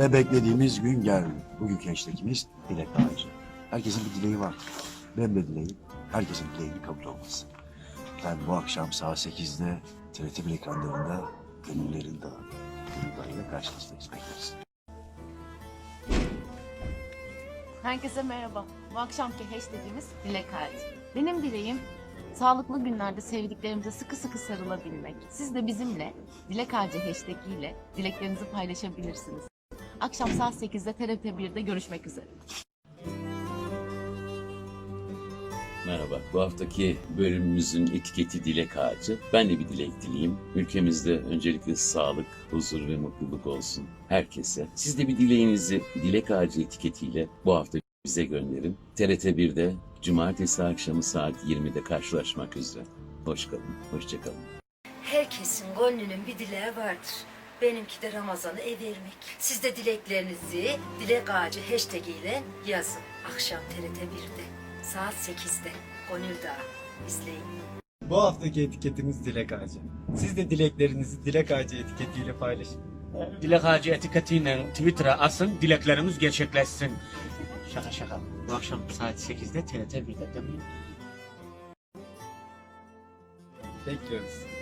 Ve beklediğimiz gün geldi. Bugünkü hashtagimiz dilek ağacı. Herkesin bir dileği var. Benim de dileğim herkesin dileğinin kabul olması. Ben bu akşam saat 8'de TRT 1 ekranlarında gönüllerin dağı, gönüllerine karşınızdayız. Bekleriz. Herkese merhaba. Bu akşamki hashtagimiz Dilek Ağacı. Benim dileğim sağlıklı günlerde sevdiklerimize sıkı sıkı sarılabilmek. Siz de bizimle Dilek Ağacı hashtag ile dileklerinizi paylaşabilirsiniz. Akşam saat 8'de TRT 1'de görüşmek üzere. Merhaba. Bu haftaki bölümümüzün etiketi Dilek Ağacı. Ben de bir dilek dileyeyim. Ülkemizde öncelikle sağlık, huzur ve mutluluk olsun herkese. Siz de bir dileğinizi Dilek Ağacı etiketiyle bu hafta bize gönderin. TRT 1'de Cumartesi akşamı saat 20'de karşılaşmak üzere. Hoş kalın, hoşça kalın. Herkesin gönlünün bir dileği vardır. Benimki de Ramazan'ı evermek. Siz de dileklerinizi Dilek Ağacı hashtag ile yazın. Akşam TRT 1'de saat 8'de Gönül Dağı izleyin. Bu haftaki etiketimiz Dilek Ağacı. Siz de dileklerinizi Dilek Ağacı etiketiyle paylaşın. Dilek Ağacı etiketiyle Twitter'a asın, dileklerimiz gerçekleşsin. Şaka şaka. Bu akşam saat 8'de TRT 1'de değil mi? Bekliyoruz.